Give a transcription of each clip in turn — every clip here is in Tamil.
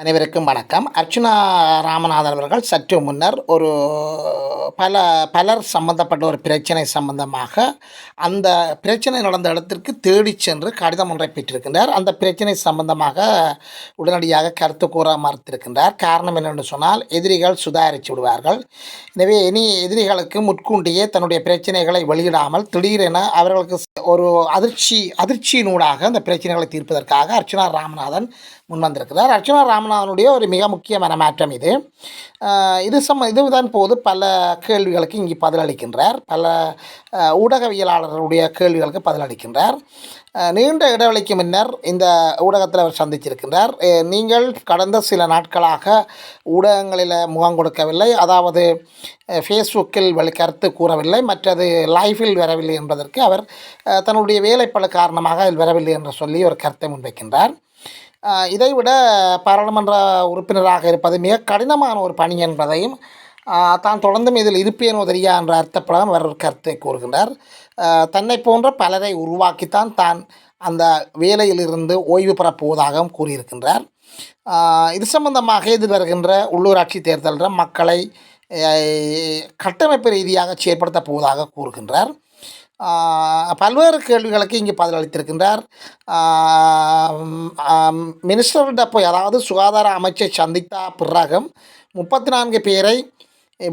அனைவருக்கும் வணக்கம். அர்ச்சுனா ராமநாதன் அவர்கள் சற்று முன்னர் ஒரு பல பலர் சம்பந்தப்பட்ட ஒரு பிரச்சனை சம்பந்தமாக அந்த பிரச்சனை நடந்த இடத்திற்கு தேடி சென்று கடிதம் ஒன்றை பெற்றிருக்கின்றார். அந்த பிரச்சனை சம்பந்தமாக உடனடியாக கருத்து கூற மறுத்திருக்கின்றார். காரணம் என்னென்று சொன்னால் எதிரிகள் சுதாரித்து விடுவார்கள். எனவே இனி எதிரிகளுக்கு முட்கூண்டியே தன்னுடைய பிரச்சனைகளை வெளியிடாமல் திடீரென அவர்களுக்கு ஒரு அதிர்ச்சி அதிர்ச்சியினூடாக அந்த பிரச்சனைகளை தீர்ப்பதற்காக அர்ச்சனா ராமநாதன் முன்வந்திருக்கிறார். அர்ச்சனா ராமநாதனுடைய ஒரு மிக முக்கியமான மாற்றம் இது. இது சம் இதுதான் போது பல கேள்விகளுக்கு இங்கே பதிலளிக்கின்றார். பல ஊடகவியலாளர்களுடைய கேள்விகளுக்கு பதிலளிக்கின்றார். நீண்ட இடைவெளிக்கு முன்னர் இந்த ஊடகத்தில் அவர் சந்திச்சிருக்கின்றார் நீங்கள் கடந்த சில நாட்களாக ஊடகங்களில் முகம் கொடுக்கவில்லை. அதாவது ஃபேஸ்புக்கில் வெளி கருத்து கூறவில்லை. மற்றது லைஃபில் வரவில்லை என்பதற்கு அவர் தன்னுடைய வேலைப்பளு காரணமாக அதில் வரவில்லை என்று சொல்லி ஒரு கருத்தை முன்வைக்கின்றார். இதைவிட பாராளுமன்ற உறுப்பினராக இருப்பது மிக கடினமான ஒரு பணி என்பதையும் தான் தொடர்ந்தும் இதில் இருப்பேனோ தெரியா என்ற அர்த்தப்படம் அவர் கருத்தை கூறுகின்றார். தன்னை போன்ற பலரை உருவாக்கித்தான் தான் அந்த வேலையிலிருந்து ஓய்வு பெறப் போவதாகவும் கூறியிருக்கின்றார் இது சம்பந்தமாக இது வருகின்ற உள்ளூராட்சி தேர்தலில் மக்களை கட்டமைப்பு ரீதியாக செயற்படுத்தப் போவதாக கூறுகின்றார். பல்வேறு கேள்விகளுக்கு இங்கே பதிலளித்திருக்கின்றார் மினிஸ்டர்கிட்ட போய் அதாவது சுகாதார அமைச்சை சந்தித்த பிறகும் முப்பத்தி நான்கு பேரை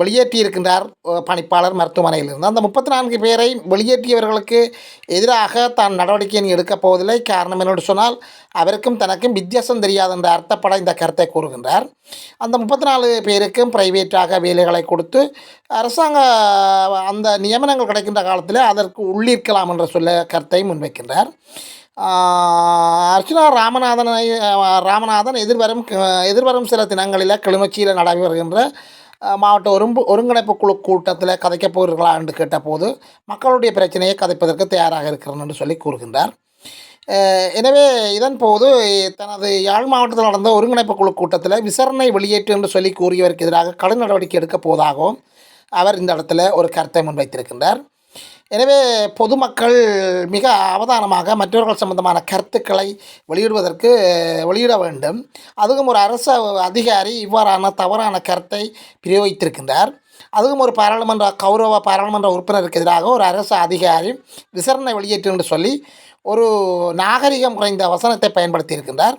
வெளியேற்றியிருக்கின்றார் பணிப்பாளர் மருத்துவமனையிலிருந்து. அந்த முப்பத்தி நான்கு பேரை வெளியேற்றியவர்களுக்கு எதிராக தான் நடவடிக்கையின் எடுக்கப் போவதில்லை. காரணம் என்னென்று சொன்னால் அவருக்கும் தனக்கும் வித்தியாசம் தெரியாது என்ற அர்த்தப்பட இந்த கருத்தை கூறுகின்றார். அந்த முப்பத்தி நாலு பேருக்கும் பிரைவேட்டாக வேலைகளை கொடுத்து அரசாங்க அந்த நியமனங்கள் கிடைக்கின்ற காலத்தில் அதற்கு உள்ளிருக்கலாம் என்ற சொல்ல கருத்தை முன்வைக்கின்றார். அர்ச்சனா ராமநாதனை ராமநாதன் எதிர்வரும் எதிர்வரும் சில தினங்களில் கிளிநொச்சியில் நடைபெறுகின்ற வருகின்ற மாவட்ட ஒருங்கு ஒருங்கிணைப்பு குழு கூட்டத்தில் கதைக்கப் போகிறீர்களா என்று கேட்டபோது மக்களுடைய பிரச்சனையை கதைப்பதற்கு தயாராக இருக்கிறேன் என்று சொல்லி கூறுகின்றார். எனவே இதன் போது தனது யாழ் மாவட்டத்தில் நடந்த ஒருங்கிணைப்பு குழு கூட்டத்தில் விசாரணை வெளியேற்று என்று சொல்லி கூறியவருக்கு எதிராக கடும் நடவடிக்கை எடுக்கப் போவதாகவும் அவர் இந்த இடத்துல ஒரு கருத்தை முன்வைத்திருக்கின்றார். எனவே பொதுமக்கள் மிக அவதானமாக மற்றவர்கள் சம்பந்தமான கருத்துக்களை வெளியிடுவதற்கு வெளியிட வேண்டும். அதுவும் ஒரு அரசு அதிகாரி இவ்வாறான தவறான கருத்தை பிரயோகித்திருக்கின்றார். அதுவும் ஒரு பாராளுமன்ற கௌரவ பாராளுமன்ற உறுப்பினருக்கு எதிராக ஒரு அரசு அதிகாரி விசாரணை வெளியேற்று என்று சொல்லி ஒரு நாகரிகம் குறைந்த வசனத்தை பயன்படுத்தியிருக்கின்றார்.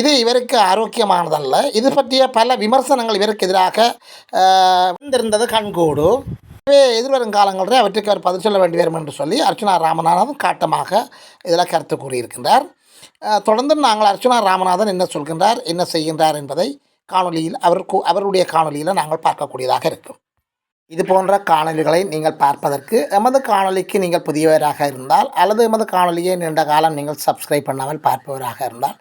இது இவருக்கு ஆரோக்கியமானதல்ல. இது பற்றிய பல விமர்சனங்கள் இவருக்கு எதிராக வந்திருந்தது கண்கூடு. எனவே எதிர்வரும் காலங்களில் அவற்றுக்கு அவர் பதில் சொல்ல வேண்டி வரும் என்று சொல்லி அர்ச்சனா ராமநாதன் காட்டமாக இதில் கருத்து கூறியிருக்கின்றார். தொடர்ந்து நாங்கள் அர்ச்சனா ராமநாதன் என்ன சொல்கின்றார் என்ன செய்கின்றார் என்பதை காணொளியில் அவர் கூ- அவருடைய காணொளியில் நாங்கள் பார்க்கக்கூடியதாக இருக்கும். இது போன்ற காணொலிகளை நீங்கள் பார்ப்பதற்கு எமது காணொலிக்கு நீங்கள் புதியவராக இருந்தால் அல்லது எமது காணொலியை நீண்ட காலம் நீங்கள் சப்ஸ்கிரைப் பண்ணாமல் பார்ப்பவராக இருந்தால்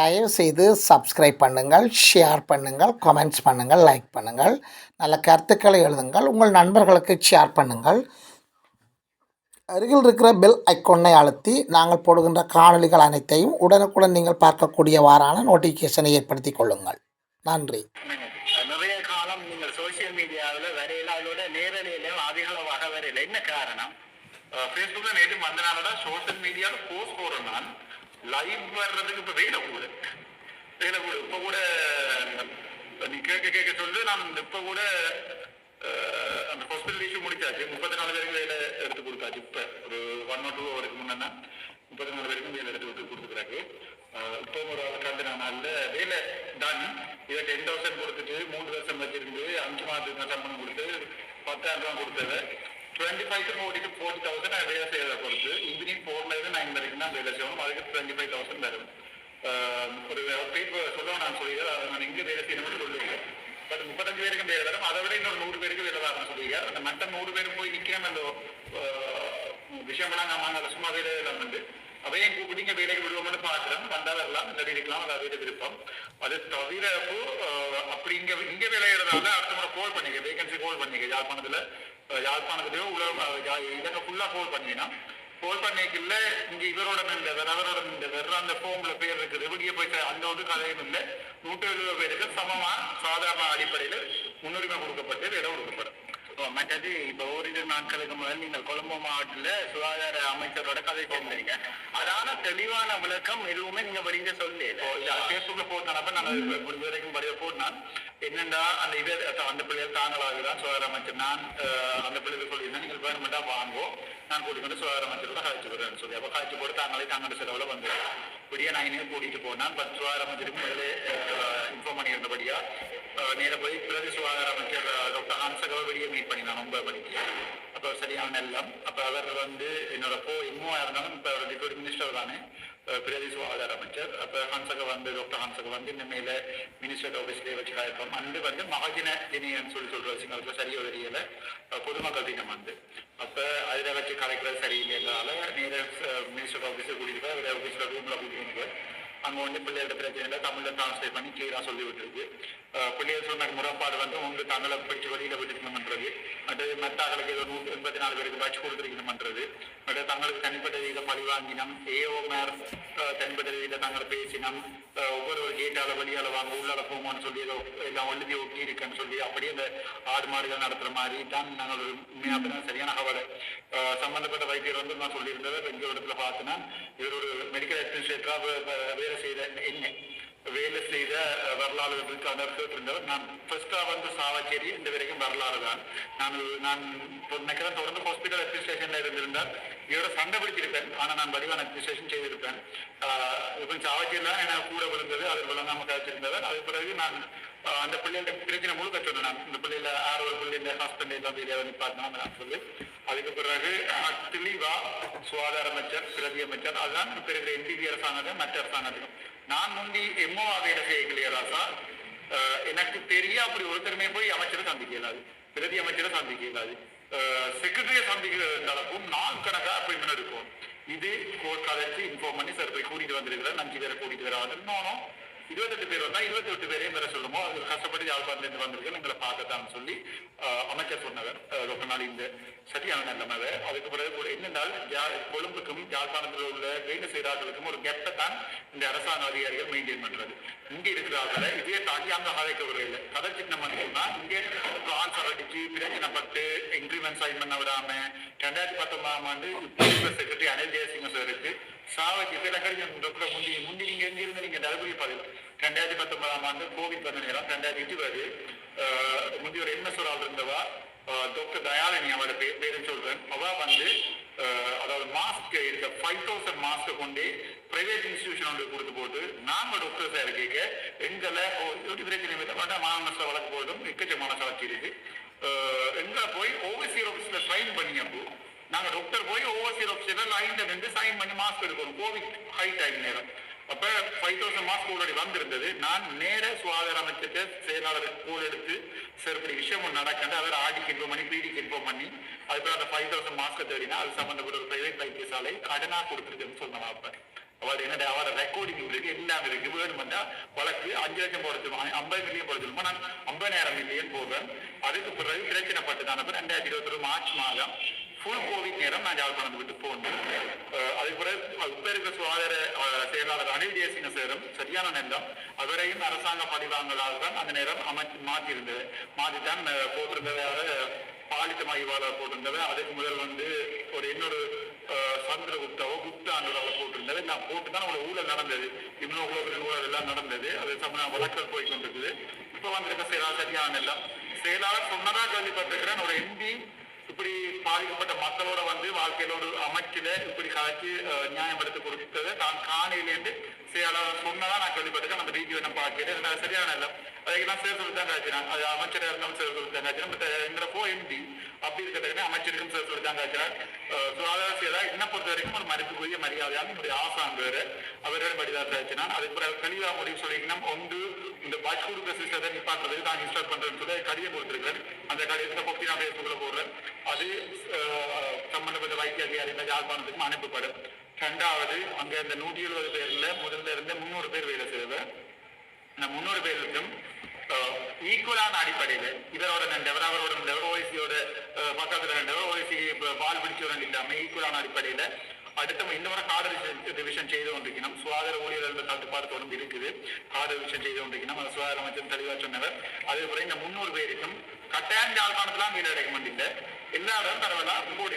தயவு செய்து சப்ஸ்கிரைப் பண்ணுங்கள் ஷேர் பண்ணுங்கள் கமெண்ட்ஸ் பண்ணுங்கள் லைக் பண்ணுங்கள் நல்ல கருத்துக்களை எழுதுங்கள் உங்கள் நண்பர்களுக்கு ஷேர் பண்ணுங்கள். அருகில் இருக்கிற பெல் ஐக்கொன்னை அழுத்தி நாங்கள் போடுகின்ற காணொலிகள் அனைத்தையும் உடனுக்குடன் நீங்கள் பார்க்கக்கூடியவாறான நோட்டிஃபிகேஷனை ஏற்படுத்தி கொள்ளுங்கள். நன்றி நிறைய காலம் நீங்கள் சோசியல் மீடியாவில் வரையில அதோட நேரலையிலும் அதிகளவாக வரையில என்ன காரணம் ஃபேஸ்புக்ல நேற்று வந்த நாளோட சோசியல் மீடியாவில் போஸ்ட் போடுறேன் நான். லைவ் வர்றதுக்கு இப்போ வேலை கூட வேலை கூட இப்போ கூட நீ கேட்க கேட்க சொல்லு நான் இப்போ கூட அந்த ஹாஸ்பிட்டல் இஷ்யூ முடிச்சாச்சு. முப்பத்தி நாலு பேருக்கு வேலை எடுத்து கொடுத்தாச்சு. இப்போ ஒரு ஒன் ஆர் டூ ஹவருக்கு முன்னா முப்பத்தி நாலு பேருக்கும் வேலை எடுத்து கொடுத்து கொடுத்துக்கிறாங்க இப்போ ஒரு கண்டு நான் நல்ல வேலை டன் இதை டென் தௌசண்ட் கொடுத்துட்டு மூணு வருஷம் வச்சிருந்து அஞ்சு மாதத்துக்கு சம்பளம் கொடுத்து பத்தாயிரம் ரூபாய் கொடுத்தது twenty five to forty forty thousand நான் வேலை செய்யறதை பொறுத்து ஈவினிங் ஃபோர்லேருந்து நைன் வரைக்கும் தான் வேலை செய்யணும். அதுக்கு டுவெண்ட்டி ஃபைவ் தௌசண்ட் வரும். ஆஹ் ஒரு பேப்பர் சொல்லுவோம் நான் சொல்லிடுறேன் அதை நான் இங்கே வேலை செய்யணும்னு சொல்லுவேன் பட் முப்பத்தஞ்சு பேருக்கும் வேலை வரும் அதை விட இன்னொரு நூறு பேருக்கு வேலை வரணும் சொல்லுவீங்க அந்த மற்ற நூறு பேரும் போய் நிற்காம அந்த ஆஹ், விஷயமெல்லாம் நான் நாங்கள் சும்மா வேலை எல்லாம் வந்து அவையும் கூப்பிட்டு வேலைக்கு விடுவோம்னு பார்க்குறோம். வந்தால் வரலாம். இல்லாட்டி இருக்கலாம். அது அவருடைய விருப்பம். அது தவிர அப்போ ஆஹ், அப்படி இங்கே இங்க வேலையிறதால அடுத்த முறை கோல் பண்ணிக்க. வேகன்சி கோல் பண்ணிக்க. யாழ்ப்பாணத்துல ஆஹ், யாழ்ப்பாணத்திலேயோ உலக இதை ஃபுல்லா கோல் பண்ணிங்கன்னா கோல் பண்ணிக்கல இங்க இவரோட நின்றவர் அவரோட நின்றவர் அந்த ஃபோம்ல பேர் இருக்குது. வெளியே போய் அந்த ஒரு கதையும் இல்லை. நூற்றி எழுபது பேருக்கு சமமா சாதாரண அடிப்படையில் முன்னுரிமை கொடுக்கப்பட்டு இடம் கொடுக்கப்படும். ஓ, மற்றது இப்ப ஓரிரு நாட்களுக்கு முதல் நீங்கள் கொழும்பு மாவட்டத்துல சுகாதார அமைச்சரோட கதை சேர்ந்தீங்க அதான தெளிவான விளக்கம் எதுவுமே நீங்க வெளியில சொல்லி பேஸ்புக்ல போட்டானப்ப நான் முடிஞ்ச வரைக்கும் படிய போட்டான் என்னண்டா அந்த இது அந்த பிள்ளைகள் தாங்களாக தான் சுகாதார அமைச்சர். நான் அஹ், அந்த பிள்ளைகள் சொல்லியிருந்தேன் நீங்கள் வேணுமெண்டா வாங்குவோம் நான் கூட்டிக்கொண்டு சுகாதார அமைச்சரோட காய்ச்சி போடுறேன்னு சொல்லி. அப்ப காய்ச்சி போட்டு தாங்களே தாங்கட செலவுல வந்து இப்படியே நான் கூட்டிட்டு போனான் பட் சுகாதார அமைச்சருக்கு முதலே இன்ஃபார்ம் பண்ணியிருந்தபடியா அஹ், நேர போய் பிரதி சுகாதார அமைச்சர் டாக்டர் ஹன்சகவை வெளியே மீட் பண்ணினான் ரொம்ப மணிக்கு அப்போ சரியான எல்லாம் அப்போ அவர் வந்து என்னோட போ இன்னும் இருந்தாலும் இப்போ அவர் டெபுட்டி மினிஸ்டர் தானே. பிரதி சுகாதார அமைச்சர். அப்போ ஹன்சக வந்து டாக்டர் ஹன்சக வந்து இனிமேல மினிஸ்டர் ஆஃபீஸ்லேயே வச்சு இருப்போம். அன்று வந்து மகஜன தினியன்னு சொல்லி சொல்ற வச்சுங்க சரியோ தெரியல. பொதுமக்கள் தினம் வந்து. அப்போ அதில் வச்சு கலைக்கிறது சரியில்லைனால நேர மினிஸ்டர் ஆஃபீஸில் கூட்டிட்டு போய் அவர் ஆஃபீஸில் ரூமில் கூட்டிட்டு போய் அங்க வந்து பிள்ளைகளோட பிரச்சனை தமிழ்ல டிரான்ஸ்லேட் பண்ணி கிளியரா சொல்லி விட்டுருக்கு பிள்ளையர் சொன்ன முறைப்பாடு வந்து உங்க தமிழை பிடிச்சு வெளியில விட்டுக்கணும்ன்றது. அடுத்து மெத்தாக்களுக்கு ஏதோ நூத்தி எண்பத்தி நாலு பேருக்கு வச்சு கொடுத்துருக்கணும்ன்றது. அடுத்து தங்களுக்கு தனிப்பட்ட ரீதியில பழி வாங்கினம் ஏஓ மேர் தனிப்பட்ட ரீதியில தங்களை பேசினம் ஒவ்வொரு ஒரு கேட்டால வழியால வாங்க உள்ளால போங்கன்னு சொல்லி ஏதோ எல்லாம் எழுதி ஒட்டி இருக்குன்னு சொல்லி அப்படியே அந்த ஆடு மாடுகள் நடத்துற மாதிரி தான் நாங்கள் ஒரு உண்மையா சரியான கவலை சம்பந்தப்பட்ட வைத்தியர் வந்து நான் சொல்லியிருந்தவர் எங்க இடத்துல பார்த்தேன்னா இவர் ஒரு மெடிக்கல் அட்மினிஸ்ட்ரேட்டரா வேலை செய்த என்ன வேலை செய்த வரலாறு இருக்கு நான் ஃபர்ஸ்டா வந்து சாவச்சேரி இந்த வரைக்கும் வரலாறு தான். நான் நான் நினைக்கிறேன் தொடர்ந்து ஹாஸ்பிட்டல் அட்மினிஸ்ட்ரேஷன்ல இருந்திருந்தால் இதோட சண்டை பிடிச்சிருப்பேன். ஆனா நான் வடிவான அட்மினிஸ்ட்ரேஷன் செய்திருப்பேன். ஆஹ், இப்போ தான் எனக்கு கூட விழுந்தது அது விளங்காம காய்ச்சிருந்தவர் அது பிறகு நான் அந்த பிள்ளைகள பிரச்சனை முழுக்க சொன்னேன் நான். இந்த பிள்ளைல ஆறு ஒரு பிள்ளைங்க ஹாஸ்பிட்டல் எல்லாம் வெளியே நிப்பாட்டினா நான் சொல்லி. அதுக்கு பிறகு தெளிவா சுகாதார அமைச்சர் பிரதி அமைச்சர் அதுதான் இப்ப இருக்கிற எம்பிபி அரசாங்கம் மற்ற அரசாங்கத்துக்கும் நான் முந்தி எம்ஓ வேலை செய்யலையா ராசா? எனக்கு தெரிய அப்படி ஒருத்தருமே போய் அமைச்சரை சந்திக்க இயலாது. பிரதி அமைச்சரை சந்திக்க இயலாது. செக்ரட்டரியை சந்திக்கிற அளவுக்கும் நாள் கணக்கா அப்பாயின்மெண்ட் இருக்கும் இது கோர்ட் கலைச்சு இன்ஃபார்ம் பண்ணி சார் போய் கூட்டிட்டு வந்திருக்கிறேன் நஞ்சு பேரை கூட்டிட்டு வர வந்து இன்னொன்னும் இருபத்தெட்டு பேர் வந்தா இருபத்தி எட்டு பேரையும் வர சொல்லுமோ? அது கஷ்டப்பட்டு யாழ்ப்பாணத்துல இருந்து வந்திருக்கேன் எங்களை பார்க்கத்தான் சொல்லி அமைச்சர் சொன்னவர் ரொம்ப நாள் இந்த சரியான நிலைமை அதுக்கு பிறகு ஒரு என்னென்றால் கொழும்புக்கும் யாழ்ப்பாணத்தில் உள்ள வேலை செய்கிறார்களுக்கும் ஒரு கெப்பை தான் இந்த அரசாங்க அதிகாரிகள் மெயின்டைன் பண்றது. இங்க இருக்கிறார்கள இதே தாண்டி அங்க கதைக்க இல்லை. கதை சின்னம் சொன்னா இங்கே ஆன்சர் அடிச்சு பிரச்சனைப்பட்டு இன்க்ரிமெண்ட் சைன் பண்ண விடாம ரெண்டாயிரத்தி பத்தொன்பதாம் ஆண்டு செக்ரட்டரி அனில் ஜெயசிங்க சாருக்கு சாவச்சி சில கடிதம் முந்தி முந்தி நீங்க எங்க இருந்து நீங்க தளபதி பதில் ரெண்டாயிரத்தி பத்தொன்பதாம் ஆண்டு கோவிட் வந்த நேரம் ரெண்டாயிரத்தி இருபது ஆஹ், முந்தி ஒரு என்ன சொல்லால் இருந்தவா? ஆஹ், டாக்டர் தயாலினி அவரோட பேர் பேரு சொல்றேன். அவ வந்து ஆஹ், அதாவது மாஸ்க் இருக்க ஃபைவ் தௌசண்ட் மாஸ்க் கொண்டு பிரைவேட் இன்ஸ்டிடியூஷன் ஒன்று கொடுத்து போட்டு நாங்க டாக்டர்ஸா இருக்கீங்க. எங்களை ஒரு பிரச்சனை இல்லை வேண்டாம் மாநகர வழக்கு போட்டும் எக்கச்சக்கமான சாட்சி இருக்கு. ஆஹ், எங்களை போய் ஓவர்சீர் ஆஃபீஸ்ல ட்ரைன் பண்ணி அப்போ நாங்க டாக்டர் போய் ஓவர்சீர் ஆஃபீஸ்ல லைன்ல நின்று சைன் பண்ணி மாஸ்க் எடுக்கணும். கோவிட் ஹை டைம் நேரம். அப்ப ஃபைவ் தௌசண்ட் மாஸ்க் ஆல்ரெடி வந்திருந்தது. நான் நேர சுகாதார அமைச்சர்கிட்ட செயலாளர் கோல் எடுத்து சார் இப்படி விஷயம் ஒன்று நடக்கண்டு? அவர் ஆடிக்கு இன்ஃபார்ம் பண்ணி பிடிக்கு இன்ஃபார்ம் பண்ணி அதுக்கப்புறம் அந்த ஃபைவ் தௌசண்ட் மாஸ்க் தேடினா அது சம்பந்தப்பட்ட ஒரு பிரைவேட் வைத்தியசாலை கடனா கொடுத்துருக்குன்னு சொன்னாங்க அப்ப. அவர் என்ன அவரோட ரெக்கார்டிங் இருக்கு எல்லாம் இருக்கு. வேணுமெண்டா வழக்கு அஞ்சு லட்சம் போட ஐம்பது மில்லியன் போட நான் நான் ஐம்பதாயிரம் மில்லியன் போவேன் அதுக்கு பிறகு பிரச்சனை தான் ரெண்டாயிரத்தி இருபத்தி மார்ச் மாதம் ஃபுல் கோவிட் நேரம் நான் யாழ்ப்பாணத்தை விட்டு போனேன் அஹ் அதுக்கு பிறகு இப்ப இருக்கிற சுகாதார செயலாளர் அனில் ஜெயசிங்க சேரும் சரியான நேரம். அவரையும் அரசாங்க பணிவாங்களால் தான் அந்த நேரம் அமைச்சு மாற்றியிருந்தது. மாற்றித்தான் மாற்றி தான் போட்டிருந்ததாக பாலித்த மைவாளர் போட்டிருந்தது. அதுக்கு முதல் வந்து ஒரு இன்னொரு அஹ், சந்திரகுப்தாவோ குப்தான்றோ போட்டிருந்தது. நான் போட்டு தான் அவங்களோட ஊழல் நடந்தது. இம்னோகுளோபின் ஊழல் எல்லாம் நடந்தது. அது சம்பந்தம் வழக்கல் போய் கொண்டிருக்குது இப்போ வந்திருக்க செயலாளர் சரியான எல்லாம் செயலாளர் சொன்னதா கேள்விப்பட்டிருக்கிறேன். ஒரு எம்பி இப்படி பாதிக்கப்பட்ட மக்களோட வந்து வாழ்க்கையில ஒரு அமைச்சில இப்படி கலைச்சு நியாயப்படுத்தி கொடுத்தது தான் காணிலேருந்து செயலாளர் சொன்னதான் நான் கேள்விப்பட்டிருக்கேன். நம்ம வீடியோ என்ன பார்க்கிறேன் சரியான இல்லை. அதுக்கு நான் சேர் சொல்லி தான் காய்ச்சினான் அது அமைச்சராக இருந்தாலும் சேர் சொல்லி தான் காய்ச்சினா பட் போ எம்பி அப்படி இருக்கிறதுக்கு அமைச்சருக்கும் சேர் சொல்லி தான் காய்ச்சினார் சுகாதார செயலா என்ன பொறுத்த வரைக்கும் ஒரு மதிப்புக்குரிய மரியாதையான என்னுடைய ஆசான் வேறு. அவரோட படிதான் காய்ச்சினான் அதுக்கு பிறகு தெளிவா முடிவு சொல்லிக்கணும் ஒன்று இந்த பஸ் கொடுக்குற சிஸ்டத்தை பண்றது நான் இன்ஸ்டால் பண்றேன்னு சொல்லி கடிதம் கொடுத்துருக்கேன் அந்த கடிதத்தை பற்றி நான் பேசுக்குள்ள போடுறேன். அது சம்பந்தப்பட்ட வைத்திய அதிகாரிகள் யாழ்ப்பாணத்துக்கும் அனுப்பப்படும். ரெண்டாவது அங்க இந்த நூற்றி எழுபது பேர்ல முதல்ல இருந்த முந்நூறு பேர் வேலை செய்வேன் இந்த முன்னூறு பேருக்கும் ஈக்குவலான அடிப்படையில இவரோட நண்டவர் அவரோட நண்டவர் ஓய்சியோட பக்கத்துல நண்டவர் ஓய்சி பால் பிடிச்சவரன் இல்லாம ஈக்குவலான அடிப்படையில அடுத்த இந்த முறை கார்டு ரிவிஷன் செய்து கொண்டிருக்கணும். சுகாதார ஊழியர்கள் தட்டுப்பாடு தொடர்ந்து இருக்குது. கார்டு ரிவிஷன் செய்து கொண்டிருக்கணும். அந்த சுகாதார அமைச்சர் தெளிவாக சொன்னவர் அதே போல இந்த முன்னூறு பேருக்கும் கட்டாயம் யாழ்ப்பாணத்துல வீடு அடைக்க மாட்டேங்குது எல்லா இடம் பரவாயில்ல. போடி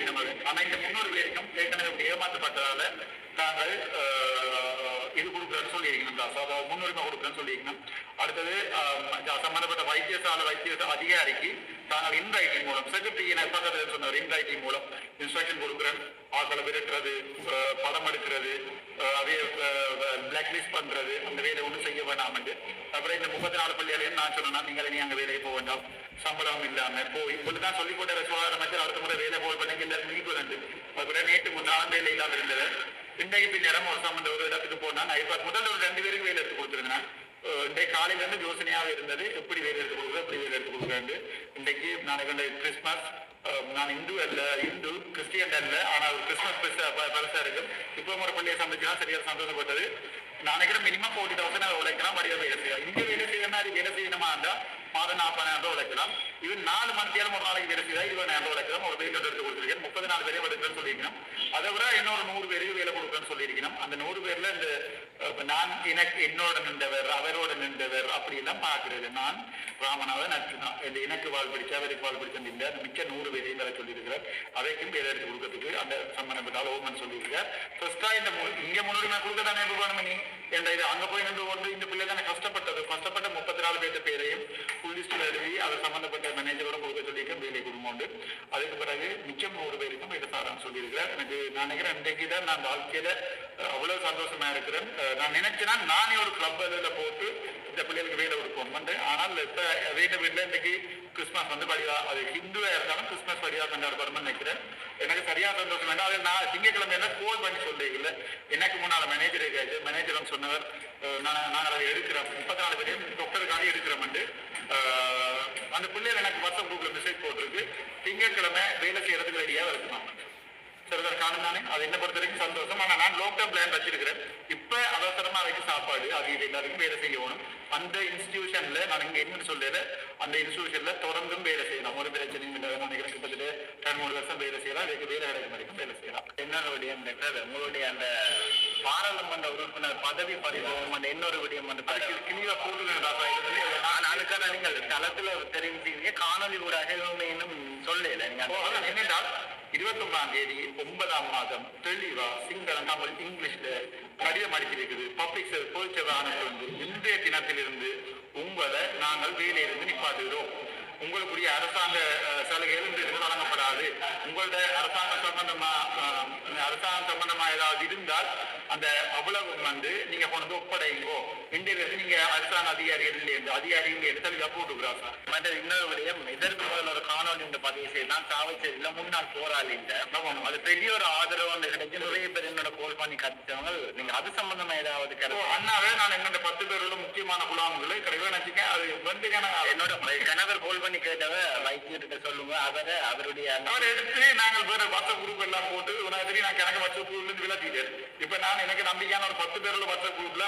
ஆனா இந்த முன்னூறு பேருக்கும் ஏற்கனவே ஏமாற்றப்பட்டதால நாங்கள் இது கொடுக்குறேன்னு சொல்லியிருக்கணும். அதாவது முன்னுரிமை கொடுக்குறேன்னு சொல்லியிருக்கணும். அடுத்தது சம்பந்தப்பட்ட வைத்தியசாலை வைத்திய அதிகாரிக்கு தாங்கள் இன்ரைட்டிங் மூலம் செக்ரட்டரி பக்கத்தில் சொன்னவர் இன்ரைட்டிங் மூலம் இன்ஸ்ட்ரக்ஷன் கொடுக்குறேன் ஆட்களை விரட்டுறது படம் எடுக்கிறது அஹ், அதே பிளாக் லிஸ்ட் பண்றது அந்த வேலை ஒன்றும் செய்ய வேண்டாம் அப்புறம் இந்த முப்பத்தி நாலு பள்ளிகளையும் நான் சொன்னேன்னா நீங்கள் இனி அங்கே வேலைக்கு போக வேண்டாம். சம்பளம் இல்லாம போய் இப்படிதான் சொல்லிக் கொண்ட சுகாதார அமைச்சர் அடுத்த முறை வேலை போல் பண்ணி எல்லாரும் மீட்பு வந்து அப்புறம் நேற்று முன்னாலும் வேலை இல்லாம இருந்தது. இன்றைக்கு பின்னரம் ஒரு சம்பந்த ஒரு இடத்துக்கு போனா நான் முதல்ல ஒரு ரெண்டு பேருக்கு வேலை எடுத்து கொடுத்துருந்தேன். இன்றைக்கு காலையில இருந்து யோசனையாக இருந்தது எப்படி வேலை எடுத்து கொடுக்குறது எப்படி வேலை எடுத்து கொடுக்குறது இன்றைக்கு நாளைக்கு கிறிஸ்மஸ் நான் இந்து அல்ல இந்து கிறிஸ்டியன் அல்ல ஆனால் ஒரு கிறிஸ்மஸ் பெருசா பெருசா இப்போ ஒரு பள்ளியை சந்திச்சுன்னா சரியா சந்தோஷப்பட்டது. நான் மினிமம் ஃபோர்ட்டி தௌசண்ட் உழைக்கலாம் வடிவ வேலை செய்யலாம். இங்கே வேலை செய்யணும் அது வேலை செய்யணுமா இருந்தால் மாதம் நாற்பதாயிரம் ரூபாய் உழைக்கலாம். இது நாலு மணி ஒரு நாளைக்கு வேலை செய்தால் இருபதாயிரம் ரூபாய் உழைக்கலாம். ஒரு வெயில் எடுத்து கொடுத்துருக்கேன். முப்பது நாலு பேரையும் எடுக்கிறேன்னு சொல்லியிருக்கணும். அதை விட இன்னொரு நூறு பேருக்கு வேலை கொடுக்குறேன்னு சொல்லியிருக்கணும். அந்த நூறு பேர்ல இந்த நான் எனக்கு என்னோட நின்றவர் அவரோட நின்றவர் அப்படி எல்லாம் பார்க்கிறது. நான் ராமனாவை தான். இந்த எனக்கு வாழ் பிடிச்ச அவருக்கு வாழ் பிடிச்ச இந்த அந்த மிக்க நூறு பேரையும் வர சொல்லியிருக்கிறார். அவைக்கும் வேலை எடுத்து கொடுக்கறதுக்கு அந்த சம்பந்தப்பட்ட ஓமன் சொல்லியிருக்கார் ஃபர்ஸ்டா இந்த மு- இங்க முன்னுரிமை கொடுக்க தானே நீ என்ற இது அங்க போய் நின்று கொண்டு இந்த பிள்ளை தானே கஷ்டப்பட்டது. கஷ்டப்பட்ட முப்பத்தி நாலு பேர்த்த பேரையும் புள்ளிஸ்டில் எழுதி அதை சம்பந்தப்பட்ட மேனேஜரோட கொடுக்க சொல்லியிருக்கேன் வேலை குடும்பம் உண்டு அதுக்கு பிறகு மிச்சம் நூறு பேருக்கும் இதை சாரான்னு சொல்லியிருக்கிறார். எனக்கு நான் நினைக்கிறேன் இன்றைக்கு தான் நான் வாழ்க்கையில அவ்வளவு சந்தோஷமா இருக்கிறேன். நான் நினைச்சேன்னா நானே ஒரு கிளப் இதில் போட்டு இந்த பிள்ளைகளுக்கு வேலை கொடுப்போம். வந்து ஆனால் இப்ப வீட்டு வீட்டுல இன்னைக்கு கிறிஸ்மஸ் வந்து அது ஹிந்துவா இருந்தாலும் சரியா வழியா கொண்டாடப்படும்னு நினைக்கிறேன். எனக்கு சரியா சந்தோஷம் வேண்டாம். அது நான் என்ன கோல் பண்ணி சொல்லிக்கல எனக்கு முன்னால் மேனேஜர் இருக்காது மேனேஜரும் சொன்னவர் நான் நாங்கள் அதை எடுக்கிறோம். முப்பத்தி நாலு பேரையும் டாக்டருக்காக எடுக்கிறோம்ண்டு அந்த பிள்ளைகள் எனக்கு வாட்ஸ்அப் குரூப்ல மெசேஜ் போட்டிருக்கு. திங்கட்கிழமை வேலை செய்யறதுக்கு ரெடியாக இருக்குமா சிலர் காணும் தானே அது என்ன பொறுத்த வரைக்கும் சந்தோஷம். ஆனா நான் லாங் டேர்ம் பிளான் வச்சிருக்கிறேன். இப்ப அவசரமா வைக்க சாப்பாடு அது இது எல்லாருக்கும் வேலை செய்யணும். அந்த இன்ஸ்டிடியூஷன்ல நான் இங்க என்ன சொல்லல. அந்த இன்ஸ்டிடியூஷன்ல தொடர்ந்தும் வேலை செய்யலாம். ஒரு பிரச்சனையும் இல்லை. நான் நினைக்கிறேன் கிட்டத்தட்ட ரெண்டு மூணு வருஷம் வேலை செய்யலாம். அதுக்கு வேலை கிடைக்கும் வரைக்கும் வேலை செய்யலாம். என்றால் உங்களுடைய அந்த பாராளுமன்ற உறுப்பினர் பதவி அந்த இன்னொரு விடயம் அதுக்கு அதுக்கான நீங்கள் தளத்துல தெரிவிச்சீங்க காணொலி கூட இன்னும் சொல்லல. நீங்க என்னென்றால் இருபத்தி ஒன்பதாம் தேதி ஒன்பதாம் மாதம் தெளிவா சிங்களம் தமிழ் இங்கிலீஷ்ல கடிதம் அடிச்சிருக்குது. பப்ளிக் பொதுச்சேவை ஆணையம் இன்றைய தினத்திலிருந்து உங்களை நாங்கள் வேலையிலிருந்து நிப்பாட்டுகிறோம். உங்களுக்குரிய அரசாங்க சலுகைகள் இன்றிலிருந்து வழங்கப்படாது. உங்களோட அரசாங்க சம்பந்தமா அரசாங்க சம்பந்தமா ஏதாவது இருந்தால் அந்த அவ்வளவு வந்து நீங்க கொண்டு வந்து ஒப்படைங்கோ. இன்றையிலிருந்து நீங்க அரசாங்க அதிகாரிகள் என்று அதிகாரிகள் எடுத்து தெளிவா போட்டுக்கிறாங்க மற்ற இன்னொரு விடயம் இதற்கு முதல்ல ஒரு காணொலி இந்த பதிவு செய்யலாம் சாவச்சேரியில முன்னாள் போராளி அது பெரிய ஒரு ஆதரவு ஒன்று கிடைச்சு நிறைய பேர் என்னோட கோல் பண்ணி கத்துச்சவங்க நீங்க அது சம்பந்தமா ஏதாவது கருத்து? அண்ணாவே நான் எங்கிட்ட பத்து பேரோட முக்கியமான குழாம்களை கிடையாது நினைச்சுக்கேன் அது வந்து என்னோட கணவர் கோல் பண்ணி கேட்டவ வைத்தியர்கிட்ட சொல்லுங்க. அவரை அவருடைய அவர் எடுத்து நாங்கள் வேற வாட்ஸ்அப் குரூப் எல்லாம் போட்டு உனக்கு தெரியும் நான் எனக்கு வாட்ஸ்அப் குரூப்ல இருந்து விளக்கிட்டேன் இப்ப நான் எனக்கு நம்பிக்கையான ஒரு பத்து பேரோட வாட்ஸ்அப் குரூப்ல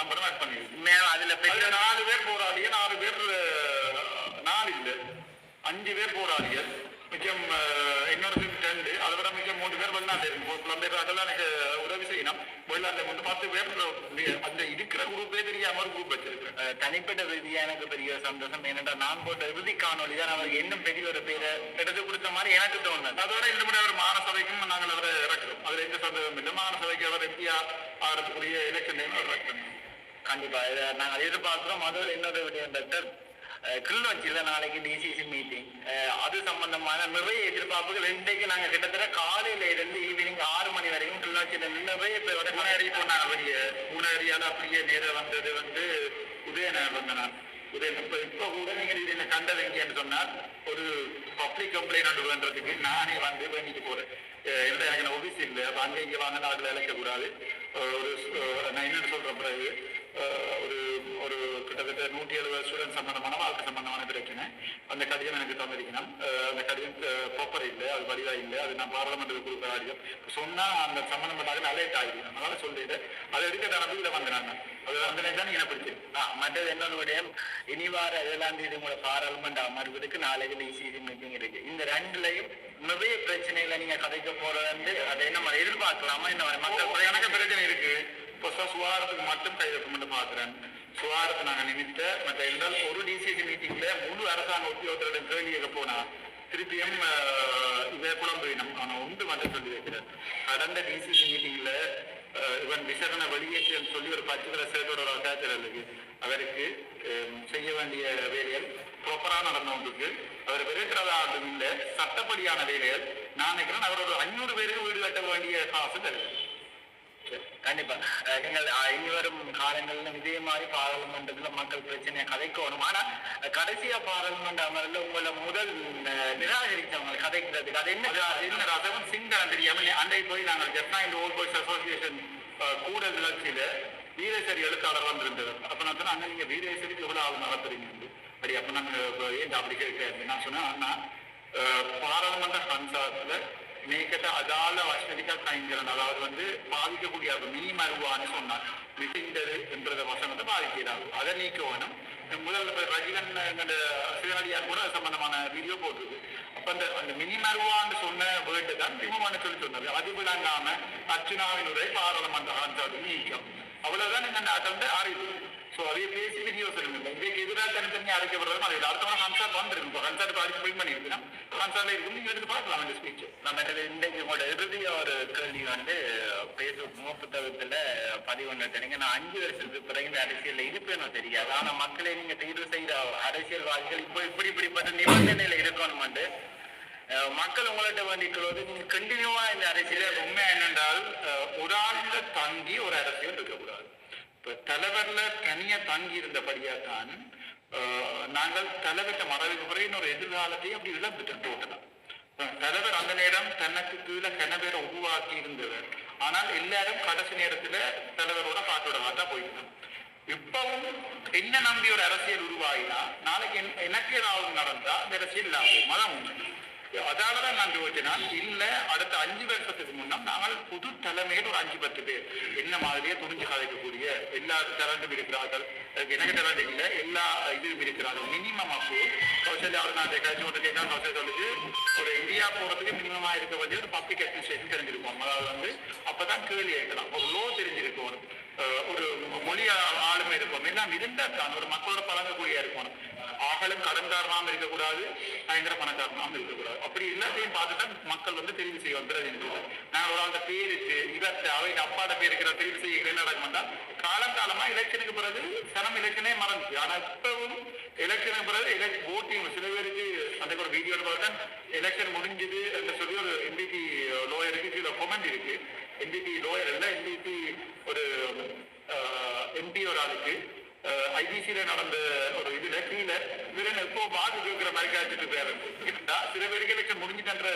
நம்பர் ஆட் பண்ணிருக்கேன் அதுல பெரிய நாலு பேர் போராளிகள் நாலு பேர் நாலு இல்ல அஞ்சு பேர் போராளிகள். மிச்சம் இன்னொரு ரெண்டு அதை விட மிச்சம் மூணு பேர் வெளிநாட்டு குழந்தை அதெல்லாம் எனக்கு உதவி செய்யணும். வெளிநாட்டுல வந்து பத்து பேர் அந்த இருக்கிற குரூப்பே தெரியாம ஒரு குரூப் வச்சிருக்கேன் தனிப்பட்ட ரீதியா எனக்கு பெரிய சந்தோஷம். ஏனென்றா நான் போட்ட இறுதி காணொலி தான் அவருக்கு இன்னும் பெரிய ஒரு பேரை எடுத்து கொடுத்த மாதிரி எனக்கு தோணுது. அதோட இந்த முறை அவர் மாநசபைக்கும் நாங்கள் அவரை இறக்குறோம். அதுல எந்த சந்தேகமும் இல்லை. மாநசபைக்கு அவர் எம்பியா ஆகிறதுக்குரிய எலெக்ஷன்லையும் அவர் கண்டிப்பா. நாங்கள் எதிர்பார்க்கிறோம். இன்னொரு விடயம் டாக்டர் கிளிநொச்சியில நாளைக்கு டிசிசி மீட்டிங் அது சம்பந்தமான நிறைய எதிர்பார்ப்புகள் இன்றைக்கு நாங்க கிட்டத்தட்ட காலையில இருந்து ஈவினிங் ஆறு மணி வரைக்கும் கிளிநொச்சியில நிறைய பேரோட முன்னாடி போனாங்க. வெளிய முன்னாடியால் அப்படியே நேரம் வந்தது வந்து உதயநகர் வந்தனார் உதயன் இப்போ இப்போ கூட நீங்க இது என்ன கண்டது எங்கேன்னு சொன்னால் ஒரு பப்ளிக் கம்ப்ளைண்ட் ஒன்று வேண்டதுக்கு நானே வந்து வேண்டிட்டு போறேன். இல்லை எனக்கு ஒபிசி இல்லை. அப்ப அங்கே இங்க வாங்க அதில் இழைக்க கூடாது ஒரு நான் என்னென்னு சொல்றேன் பிறகு. ஒரு ஒரு கிட்டத்தட்ட நூற்றி எழுபது ஸ்டூடெண்ட் சம்பந்தமான வாழ்க்கை சம்பந்தமான பிரச்சனை அந்த கடிதம் எனக்கு தந்திருக்கணும். அந்த கடிதம் ப்ராப்பர் இல்லை அது வடிவா இல்லை அது நான் பாராளுமன்றத்துக்கு கொடுக்குற கடிதம். சொன்னா அந்த சம்பந்தப்பட்டாக அலேட் ஆகிடும் அதனால சொல்லிட்டு அதை எடுக்க நம்பிக்கையில வந்தேன் நான் அது வந்தனே தான் நீங்க பிடிச்சேன் மற்றது இன்னொரு விடயம் இனி வார ஏழாம் தேதி உங்களோட பாராளுமன்ற அமர்வுக்கு நாளைக்கு டிசிசி மீட்டிங் இருக்கு. இந்த ரெண்டுலையும் நிறைய பிரச்சனைகளை நீங்க கதைக்க போறது வந்து அதை நம்ம எதிர்பார்க்கலாமா? இந்த மக்கள் எனக்கு பிரச்சனை இருக்கு. இப்போ சுகாதாரத்துக்கு மட்டும் கையெழுத்து மட்டும் பாக்குறேன். சுகாதாரத்தை நாங்கள் நினைத்த மற்ற என்றால் ஒரு டிசிசி மீட்டிங்ல முழு அரசாங்க உத்தியோகத்தரிடம் கேள்வி கேட்க போனா திருப்பியும் அஹ், இதை குழம்புவினம் ஆனால் உண்டு மட்டும் சொல்லி வைக்கிறேன் கடந்த டிசிசி மீட்டிங்ல இவன் விசரண வெளியேற்றம் சொல்லி ஒரு பச்சை சேர்த்தோட ஒரு அட்டாச்சர்களுக்கு அவருக்கு செய்ய வேண்டிய வேலைகள் ப்ராப்பரா நடந்தவங்களுக்கு அவர் விரைக்கிறதாக இல்லை சட்டப்படியான வேலைகள் நான் நினைக்கிறேன் அவர் ஒரு அஞ்சூறு பேருக்கு வீடு கட்ட வேண்டிய காசு தருது. கண்டிப்பா. நீங்கள் அஹ், இனி காலங்களிலும் இதே மாதிரி பாராளுமன்றத்துல மக்கள் பிரச்சனையை கதைக்கணும். ஆனா கடைசியா பாராளுமன்ற அமர்ல உங்களை முதல் நிராகரிச்சவங்க கதைக்கிறதுக்கு அது என்ன? அது அது என்ன? ரசவன் சிங்காரம் தெரியாம நீ போய் நாங்கள் ஜெட்னா இந்த ஓல்ட் பாய்ஸ் அசோசியேஷன் கூட நிகழ்ச்சியில வீரேஸ்வரி எழுத்தாளர் வந்திருந்தது அப்ப நான் சொன்னேன் அண்ணா நீங்க வீரேஸ்வரி எவ்வளவு ஆள் நடத்துறீங்க? அப்படி அப்ப நாங்க ஏன் அப்படி கேட்க நான் சொன்னேன் அண்ணா பாராளுமன்ற சன்சாரத்துல මේකට අදාළ වචන ටිකක් அதாவது வந்து பாதிக்கக்கூடிய மினி மருவான்னு சொன்னார் மிசிண்டர் என்ற வசனத்தை பாதிக்கிறார். அதை நீக்கவனும். முதல்ல ரஜினன் எங்களோட சிவனடியார் கூட சம்பந்தமான வீடியோ போட்டிருக்கு. அப்ப அந்த அந்த மினி மருவான்னு சொன்ன வேர்டு தான் திமுகன்னு சொல்லி சொன்னார் அது விளங்காம அர்ச்சனாவினுடைய பாராளுமன்ற நீக்கம். அவ்வளவுதான் எங்க அந்த அறிவு. சோ அதே பேசி வீடியோ சொல்லுங்க இதுக்கு எதிராக தனித்தனியாக அழைக்கப்படுறது அது அடுத்தவங்க கன்சர்ட் வந்துருக்கு இப்போ கன்சர்ட் பார்ட்டிசிபேட் பண்ணியிருக்கேன் கன்சர்ட்ல இருக்கும் நீங்க எடுத்து பார்க்கலாம் அந்த ஸ்பீச் நம்ம இன்றைக்கு உங்களோட இறுதி ஒரு கேள்வி வந்து பேஸ்புக் முகப்புத்தகத்துல பதிவு பண்ணிட்டீங்க நான் அஞ்சு வருஷத்துக்கு பிறகு இந்த அரசியல்ல இருப்பேனோ தெரியாது. ஆனா மக்களை நீங்க தேர்வு செய்த அரசியல்வாதிகள் இப்போ இப்படி இப்படிப்பட்ட நிபந்தனையில இருக்கணும் அஹ் மக்கள் உங்கள்கிட்ட வேண்டிக்கிறது நீங்க கண்டினியூவா இந்த அரசியலை உண்மை என்னென்றால் ஒரு ஆள்ல தங்கி ஒரு அரசியல் இருக்கக்கூடாது. தலைவர்ல தனியா தங்கி இருந்தபடியா தான் நாங்கள் தலைவர்கிட்ட மறைவுக்கு பிறகு இன்னொரு எதிர்காலத்தையும் அப்படி இழந்துட்டோம் டோட்டலா தலைவர் அந்த நேரம் தனக்கு கீழே கனவேரை உருவாக்கி இருந்தவர். ஆனால் எல்லாரும் கடைசி நேரத்துல தலைவரோட காட்டோட காட்டா போயிருந்தோம். இப்பவும் என்ன நம்பி ஒரு அரசியல் உருவாயினா நாளைக்கு என்- எனக்கு ஏதாவது நடந்தா அந்த அரசியல் இல்லாமல் மதம் உண்டு அதாலதான் நான் யோசிச்சேன். இல்ல அடுத்த அஞ்சு வருஷத்துக்கு முன்னா நாங்கள் புது தலைமையில் ஒரு அஞ்சு பத்து பேர். என்ன மாதிரியே துணிஞ்சு கதைக்கக்கூடிய எல்லா டேலண்டும் இருக்கிறார்கள். எனக்கு டேலண்ட் இல்ல. எல்லா இதுவும் இருக்கிறார்கள். மினிமம் அப்போ கௌசல்யா அவர் நான் கழிச்சு ஒன்று கேட்டால் கௌசல் சொல்லுது ஒரு இந்தியா போறதுக்கு மினிமமா இருக்க வேண்டிய ஒரு பப்ளிக் அட்மினிஸ்ட்ரேஷன் தெரிஞ்சிருக்கும். அதாவது வந்து அப்பதான் கேள்வி கேட்கலாம். ஒரு லோ தெரிஞ்சிருக்கும். ஒரு மொழி ஆளுமை இருக்கும். எல்லாம் இருந்தா தான் ஒரு மக்களோட பழங்கக்கூடிய இருக்கணும். ஆகலும் கடன்காரனாம இருக்கக்கூடாது பயங்கர பணக்காரனாம இருக்கக்கூடாது. அப்படி எல்லாத்தையும் பார்த்துட்டா மக்கள் வந்து தெரிவு செய்ய வந்துறது நான் ஒரு அந்த பேருக்கு இவர்த்த அவை அப்பாட பேருக்கு இருக்கிற தெரிவு செய்ய என்ன காலங்காலமா எலெக்ஷனுக்கு பிறகு சனம் எலெக்ஷனே மறந்துச்சு. ஆனா இப்பவும் எலெக்ஷனுக்கு பிறகு எலெக்ஷன் ஓட்டிங் சில பேருக்கு அந்த ஒரு வீடியோ பார்த்தா எலெக்ஷன் முடிஞ்சது என்று சொல்லி ஒரு எம்பிபி லோயருக்கு கீழே கொமெண்ட் இருக்கு. எம்பிபி லோயர் இல்லை எம்பிபி ஒரு எம்பி ஒரு ஆளுக்கு. ஐபிசியில நடந்த ஒரு இதுல கீழே இவரன் எப்போ வாக்கு கேட்கிற மாதிரி காய்ச்சிட்டு பேரு சில பேருக்கு எலெக்ஷன் முடிஞ்சுட்டன்ற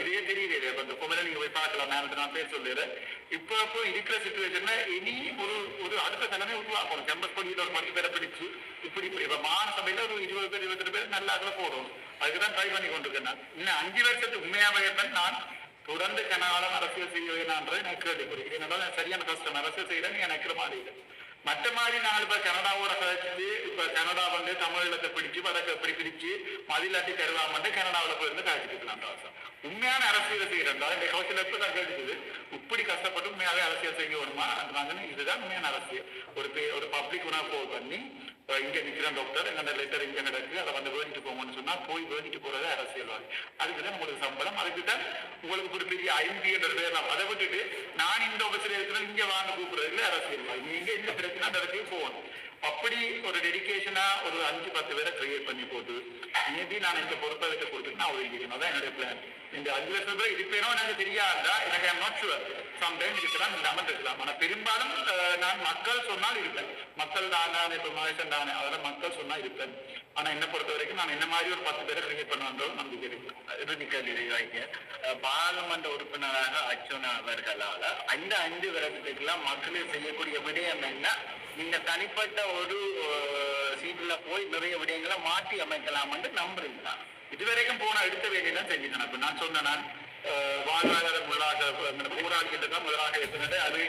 இதே தெரியல இப்ப இந்த குமரன் நீங்க போய் பார்க்கலாம். நான் நான் பேர் சொல்லிடுறேன். இப்போ இப்போ இருக்கிற சுச்சுவேஷன்ல இனி ஒரு ஒரு அடுத்த தலைமை உருவாக்கணும். கேம்பஸ் பள்ளியில ஒரு பத்து பேரை பிடிச்சு இப்படி இப்படி. இப்ப மாநசபையில ஒரு இருபது பேர் இருபத்தெட்டு பேர் நல்லா அதுல போடும் அதுக்குதான் ட்ரை பண்ணி கொண்டிருக்கேன் நான். இன்னும் அஞ்சு வருஷத்துக்கு உண்மையாவே இருப்பேன். நான் தொடர்ந்து கனகாலம் அரசியல் செய்ய வேணான்ற எனக்கு கேட்டுக்கிறேன் என்னோட சரியான கஷ்டம் அரசியல் செய்யறேன்னு எனக்கு மாதிரி இல்லை. மற்ற மாதிரி நாலு பேர் கனடாவோட கழிச்சு இப்ப கனடா வந்து தமிழகத்தை பிடிச்சு வடக்க பிடி பிடிச்சு மதிலாட்டி கருவாமட்டு கனடாவில் போயிருந்து காய்ச்சிட்டு இருக்கலாம் உண்மையான அரசியல் செய்யறா இந்த கவசல எப்ப நான் இப்படி கஷ்டப்பட்டு உண்மையாவே அரசியல் செய்ய வருமா நாங்க இதுதான் உண்மையான அரசியல். ஒரு பே- ஒரு பப்ளிக் உணவு போல் பண்ணி இங்க நிக்கிறேன் டாக்டர் எங்க லெட்டர் இங்க நடக்கு அதை வந்து வேண்டிட்டு போங்கன்னு சொன்னா போய் வேண்டிட்டு போறது அரசியல்வாதி. அதுக்கு தான் உங்களுக்கு சம்பளம். அதுக்கு தான் உங்களுக்கு ஒரு பெரிய ஐம்பி என்ற பேர் அதை விட்டுட்டு நான் இந்த ஆபீஸ்ல இருக்கிறேன் இங்க வாங்க கூப்பிடுறதுல அரசியல்வாதி. நீங்க இந்த பிரச்சனை அந்த இடத்துக்கு போகணும். அப்படி ஒரு டெடிகேஷனா ஒரு அஞ்சு பத்து பேரை கிரியேட் பண்ணி போட்டு மேபி நான் இந்த பொறுப்பை கொடுத்துட்டு நான் ஒதுங்கிக்கணும். அதான் என்னுடைய பிளான் இந்த அஞ்சு லட்சம் பேர் இருப்பேனோ எனக்கு தெரியாதா? எனக்கு ஐம் நாட் ஷுவர் சம்டைம் இருக்கலாம் இல்லாமல் இருக்கலாம் ஆனா பெரும்பாலும் நான் மக்கள் சொன்னால் இருப்பேன். மக்கள் நான் இப்ப மலேசன் தானே அதெல்லாம் மக்கள் சொன்னா இருப்பேன். ஆனா என்ன பொறுத்த வரைக்கும் நான் என்ன மாதிரி ஒரு பத்து பேரை கிரியேட் பண்ணுவேன்ற நம்பிக்கை இருக்கு இறுதி கேள்வி பாராளுமன்ற உறுப்பினராக அர்ச்சுனா அவர்களால அந்த அஞ்சு வருஷத்துக்குலாம் மக்களுக்கு செய்யக்கூடிய விடயம் என்ன? நீங்க தனிப்பட்ட ஒரு அஹ், சீட்டுல போய் நிறைய விடயங்களை மாற்றி அமைக்கலாம் என்று நம்புறீங்களா? இதுவரைக்கும் போன எடுத்த வேலையெல்லாம் செஞ்சுட்டேன் அப்ப நான் சொன்னேன் நான் அஹ், வாழ்வாதார முதலாக போராடிக்கிட்டு தான் முதலாக இருக்கிறது அதுவே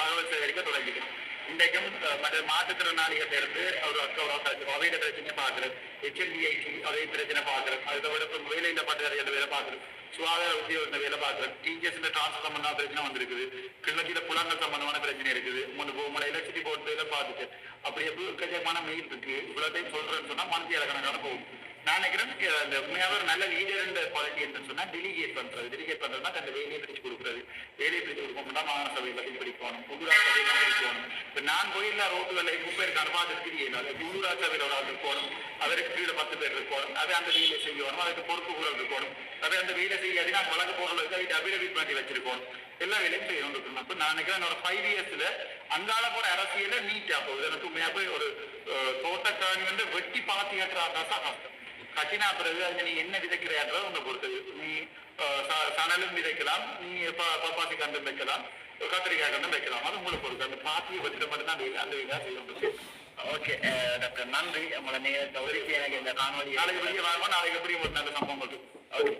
பகவத் சேகரிக்க தொடங்கிட்டேன். இன்றைக்கும் மற்ற மாற்றுத்திறனாளிகள் இருந்து ஒரு அக்கா பிரச்சனை அவையிட பிரச்சனையை பார்க்குறது ஹெச்எல்டிஐடி அதே பிரச்சனை பார்க்குறேன் அதை விட இப்போ பட்டதாரிகள் வேலை பாக்குறது சுகாதார உத்தியோகத்தில் வேலை பார்க்குறேன் டிஜிஎஸ் டிரான்ஸ்ஃபர் சம்பந்தமான பிரச்சனை வந்திருக்குது. கிழக்கில புலங்கள் சம்பந்தமான பிரச்சனை இருக்குது. உங்களுக்கு உங்களை எலக்ட்ரிசிட்டி போர்டு வேலை பார்த்துட்டு அப்படி எப்படி எக்கச்சக்கமான மெயில் இருக்கு இவ்வளோ டைம் சொல்றேன்னு சொன்னா மனசு கணக்கான போகும். நான் நினைக்கிறேன் அந்த உண்மையாக ஒரு நல்ல லீடர் குவாலிட்டி என்று சொன்னா டெலிகேட் பண்றது. டெலிகேட் பண்றதுனா தன் வேலையை பிரிச்சு கொடுக்குறது. வேலையை பிரிச்சு கொடுக்கணும்னா மாகாண சபையில் போய் பிடிக்கணும். உள்ளூராட்சி சபையில் பிடிக்கணும். இப்போ நான் போய் இல்ல ரோட்டுகளில் இப்போ பேருக்கு அனுபாதம் தெரியல அது உள்ளூராட்சி சபையில் ஒரு ஆள் இருக்கணும். அவருக்கு கீழே பத்து பேர் இருக்கணும். அதை அந்த வேலையை செய்யணும். அதுக்கு பொறுப்பு கூட இருக்கணும். அதை அந்த வேலை வழக்கு போடுறதுக்கு அதுக்கு அபிடவிட் பண்ணி வச்சிருக்கோம். எல்லா வேலையும் செய்யணும் இருக்கணும் அப்போ நான் நினைக்கிறேன் என்னோட ஃபைவ் இயர்ஸ்ல அங்கால போற அரசியல நீட்டா போகுது. எனக்கு உண்மையா போய் ஒரு அஹ், தோட்டக்காணி வந்து வெட்டி பாத்தி ஏற்றாதான் கஷ்டம். கட்டினா பிறகு அது நீ என்ன விதைக்கிறான்றத உன்னை பொறுத்தது. நீ சணலும் விதைக்கலாம். நீ ப- பப்பாசி கண்டும் வைக்கலாம். கத்திரிக்காய் கண்டும் வைக்கலாம். அது உங்களுக்கு பொறுத்து அந்த பாத்தியை வச்சுட்டு மட்டும்தான் அந்த வேலை செய்யணும் ஓகே டாக்டர் நன்றி. உங்களை நேரத்தை ஒதுக்கி எனக்கு இந்த காணொலி நாளைக்கு வெளியே வாங்க. நாளைக்கு எப்படி ஒரு நல்ல சம்பவம் இருக்கு ஓகே